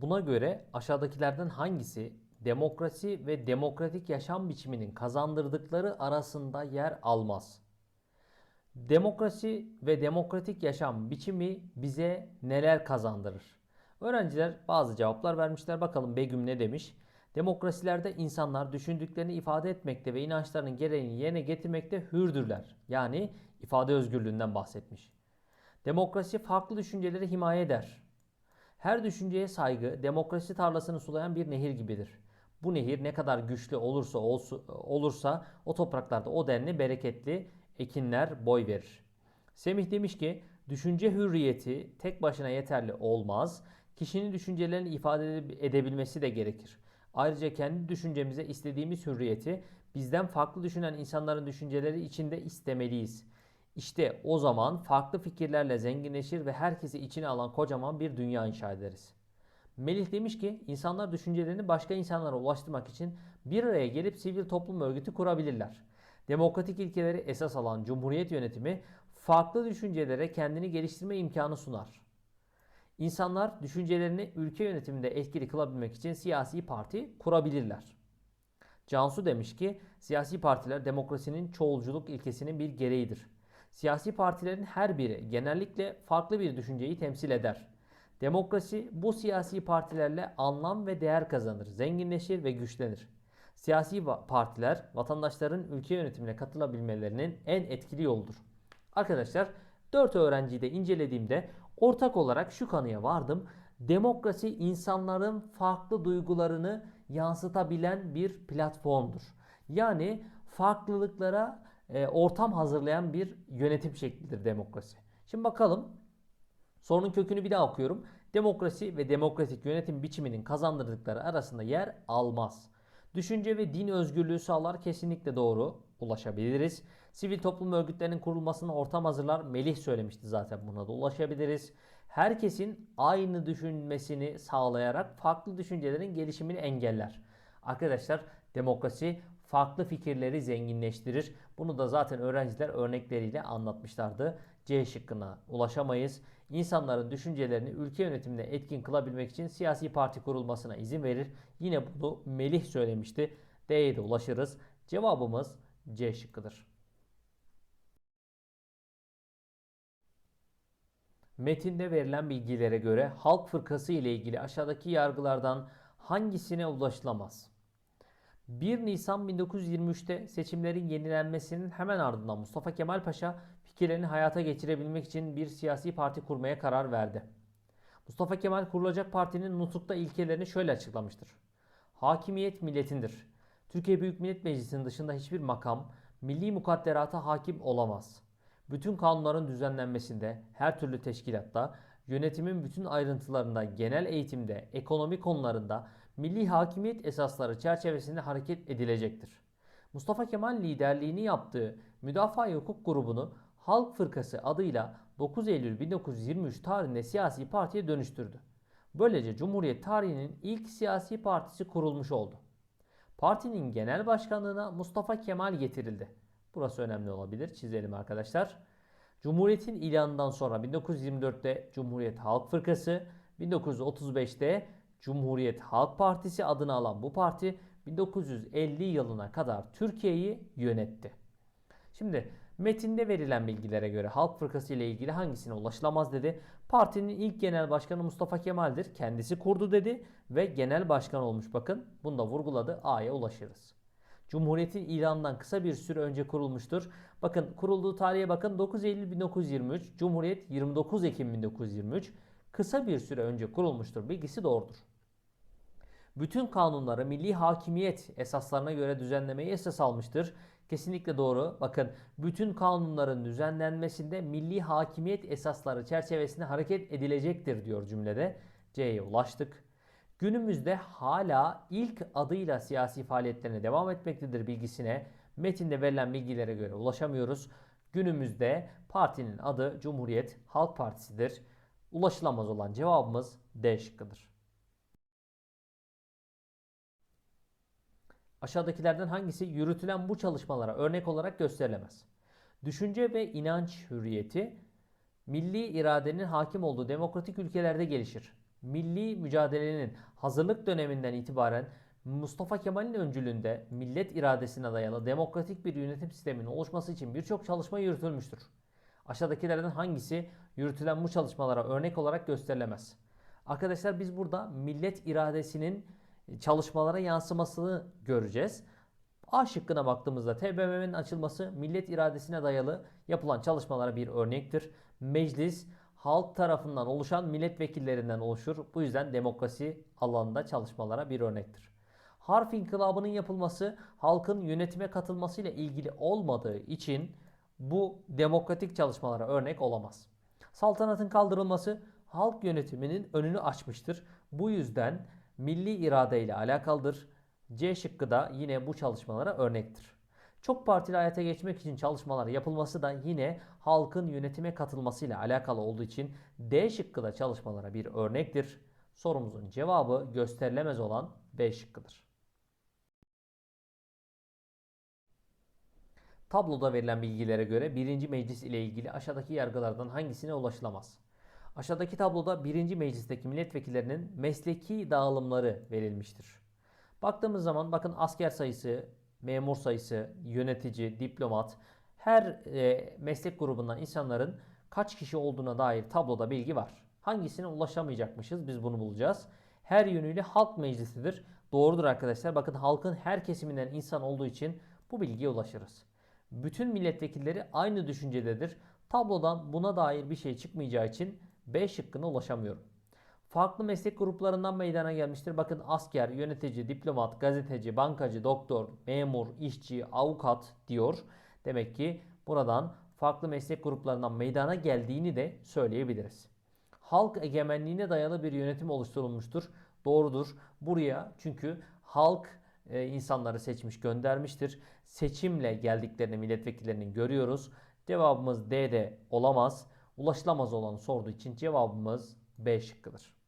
Buna göre aşağıdakilerden hangisi demokrasi ve demokratik yaşam biçiminin kazandırdıkları arasında yer almaz? Demokrasi ve demokratik yaşam biçimi bize neler kazandırır? Öğrenciler bazı cevaplar vermişler. Bakalım Begüm ne demiş? Demokrasilerde insanlar düşündüklerini ifade etmekte ve inançlarının gereğini yerine getirmekte hürdürler. Yani ifade özgürlüğünden bahsetmiş. Demokrasi farklı düşünceleri himaye eder. Her düşünceye saygı demokrasi tarlasını sulayan bir nehir gibidir. Bu nehir ne kadar güçlü olursa olursa o topraklarda o denli bereketli ekinler boy verir. Semih demiş ki düşünce hürriyeti tek başına yeterli olmaz. Kişinin düşüncelerini ifade edebilmesi de gerekir. Ayrıca kendi düşüncemize istediğimiz hürriyeti bizden farklı düşünen insanların düşünceleri içinde istemeliyiz. İşte o zaman farklı fikirlerle zenginleşir ve herkesi içine alan kocaman bir dünya inşa ederiz. Melih demiş ki insanlar düşüncelerini başka insanlara ulaştırmak için bir araya gelip sivil toplum örgütü kurabilirler. Demokratik ilkeleri esas alan cumhuriyet yönetimi farklı düşüncelere kendini geliştirme imkanı sunar. İnsanlar düşüncelerini ülke yönetiminde etkili kılabilmek için siyasi parti kurabilirler. Cansu demiş ki siyasi partiler demokrasinin çoğulculuk ilkesinin bir gereğidir. Siyasi partilerin her biri genellikle farklı bir düşünceyi temsil eder. Demokrasi bu siyasi partilerle anlam ve değer kazanır, zenginleşir ve güçlenir. Siyasi partiler vatandaşların ülke yönetimine katılabilmelerinin en etkili yoludur. Arkadaşlar 4 öğrenciyi de incelediğimde ortak olarak şu kanıya vardım. Demokrasi insanların farklı duygularını yansıtabilen bir platformdur. Yani farklılıklara e, ortam hazırlayan bir yönetim şeklidir demokrasi. Şimdi bakalım sorunun kökünü bir daha okuyorum. Demokrasi ve demokratik yönetim biçiminin kazandırdıkları arasında yer almaz. Düşünce ve din özgürlüğü sağlar kesinlikle doğru ulaşabiliriz. Sivil toplum örgütlerinin kurulmasına ortam hazırlar. Melih söylemişti zaten buna da ulaşabiliriz. Herkesin aynı düşünmesini sağlayarak farklı düşüncelerin gelişimini engeller. Arkadaşlar demokrasi farklı fikirleri zenginleştirir. Bunu da zaten öğrenciler örnekleriyle anlatmışlardı. C şıkkına ulaşamayız. İnsanların düşüncelerini ülke yönetimine etkin kılabilmek için siyasi parti kurulmasına izin verir. Yine bunu Melih söylemişti. D'ye de ulaşırız. Cevabımız C şıkkıdır. Metinde verilen bilgilere göre Halk Fırkası ile ilgili aşağıdaki yargılardan hangisine ulaşılamaz? 1 Nisan 1923'te seçimlerin yenilenmesinin hemen ardından Mustafa Kemal Paşa fikirlerini hayata geçirebilmek için bir siyasi parti kurmaya karar verdi. Mustafa Kemal kurulacak partinin nutukta ilkelerini şöyle açıklamıştır. Hakimiyet milletindir. Türkiye Büyük Millet Meclisi'nin dışında hiçbir makam milli mukadderata hakim olamaz. Bütün kanunların düzenlenmesinde, her türlü teşkilatta, yönetimin bütün ayrıntılarında, genel eğitimde, ekonomi konularında milli hakimiyet esasları çerçevesinde hareket edilecektir. Mustafa Kemal liderliğini yaptığı Müdafaa Hukuk grubunu Halk Fırkası adıyla 9 Eylül 1923 tarihinde siyasi partiye dönüştürdü. Böylece Cumhuriyet tarihinin ilk siyasi partisi kurulmuş oldu. Partinin genel başkanlığına Mustafa Kemal getirildi. Burası önemli olabilir. Çizelim arkadaşlar. Cumhuriyetin ilanından sonra 1924'te Cumhuriyet Halk Fırkası, 1935'te Cumhuriyet Halk Partisi adını alan bu parti 1950 yılına kadar Türkiye'yi yönetti. Şimdi metinde verilen bilgilere göre Halk Fırkası ile ilgili hangisine ulaşılamaz dedi. Partinin ilk genel başkanı Mustafa Kemal'dir. Kendisi kurdu dedi ve genel başkan olmuş bakın. Bunu da vurguladı. A'ya ulaşırız. Cumhuriyetin ilanından kısa bir süre önce kurulmuştur. Bakın kurulduğu tarihe bakın 9 Eylül 1923, Cumhuriyet 29 Ekim 1923 kısa bir süre önce kurulmuştur. Bilgisi doğrudur bütün kanunları milli hakimiyet esaslarına göre düzenlemeyi esas almıştır. Kesinlikle doğru. Bakın bütün kanunların düzenlenmesinde milli hakimiyet esasları çerçevesinde hareket edilecektir diyor cümlede. C'ye ulaştık. Günümüzde hala ilk adıyla siyasi faaliyetlerine devam etmektedir bilgisine metinde verilen bilgilere göre ulaşamıyoruz. Günümüzde partinin adı Cumhuriyet Halk Partisi'dir. Ulaşılamaz olan cevabımız D şıkkıdır. Aşağıdakilerden hangisi yürütülen bu çalışmalara örnek olarak gösterilemez? Düşünce ve inanç hürriyeti milli iradenin hakim olduğu demokratik ülkelerde gelişir. milli mücadelenin hazırlık döneminden itibaren Mustafa Kemal'in öncülüğünde millet iradesine dayalı demokratik bir yönetim sisteminin oluşması için birçok çalışma yürütülmüştür. Aşağıdakilerden hangisi yürütülen bu çalışmalara örnek olarak gösterilemez? Arkadaşlar biz burada millet iradesinin çalışmalara yansımasını göreceğiz. A şıkkına baktığımızda TBMM'nin açılması millet iradesine dayalı yapılan çalışmalara bir örnektir. Meclis halk tarafından oluşan milletvekillerinden oluşur. Bu yüzden demokrasi alanında çalışmalara bir örnektir. Harf inkılabının yapılması halkın yönetime katılmasıyla ilgili olmadığı için bu demokratik çalışmalara örnek olamaz. Saltanatın kaldırılması halk yönetiminin önünü açmıştır. Bu yüzden milli irade ile alakalıdır. C şıkkı da yine bu çalışmalara örnektir. Çok partili hayata geçmek için çalışmalar yapılması da yine halkın yönetime katılmasıyla alakalı olduğu için D şıkkı da çalışmalara bir örnektir. Sorumuzun cevabı gösterilemez olan B şıkkıdır. Tabloda verilen bilgilere göre 1. Meclis ile ilgili aşağıdaki yargılardan hangisine ulaşılamaz? Aşağıdaki tabloda 1. Meclisteki milletvekillerinin mesleki dağılımları verilmiştir. Baktığımız zaman bakın asker sayısı, memur sayısı, yönetici, diplomat her e, meslek grubundan insanların kaç kişi olduğuna dair tabloda bilgi var. Hangisine ulaşamayacakmışız biz bunu bulacağız. Her yönüyle halk meclisidir. Doğrudur arkadaşlar. Bakın halkın her kesiminden insan olduğu için bu bilgiye ulaşırız. Bütün milletvekilleri aynı düşüncededir. Tablodan buna dair bir şey çıkmayacağı için B şıkkına ulaşamıyorum. Farklı meslek gruplarından meydana gelmiştir. Bakın asker, yönetici, diplomat, gazeteci, bankacı, doktor, memur, işçi, avukat diyor. Demek ki buradan farklı meslek gruplarından meydana geldiğini de söyleyebiliriz. Halk egemenliğine dayalı bir yönetim oluşturulmuştur. Doğrudur. Buraya çünkü halk e, insanları seçmiş göndermiştir. Seçimle geldiklerini milletvekillerinin görüyoruz. Cevabımız D'de olamaz. Ulaşılamaz olanı sorduğu için cevabımız B şıkkıdır.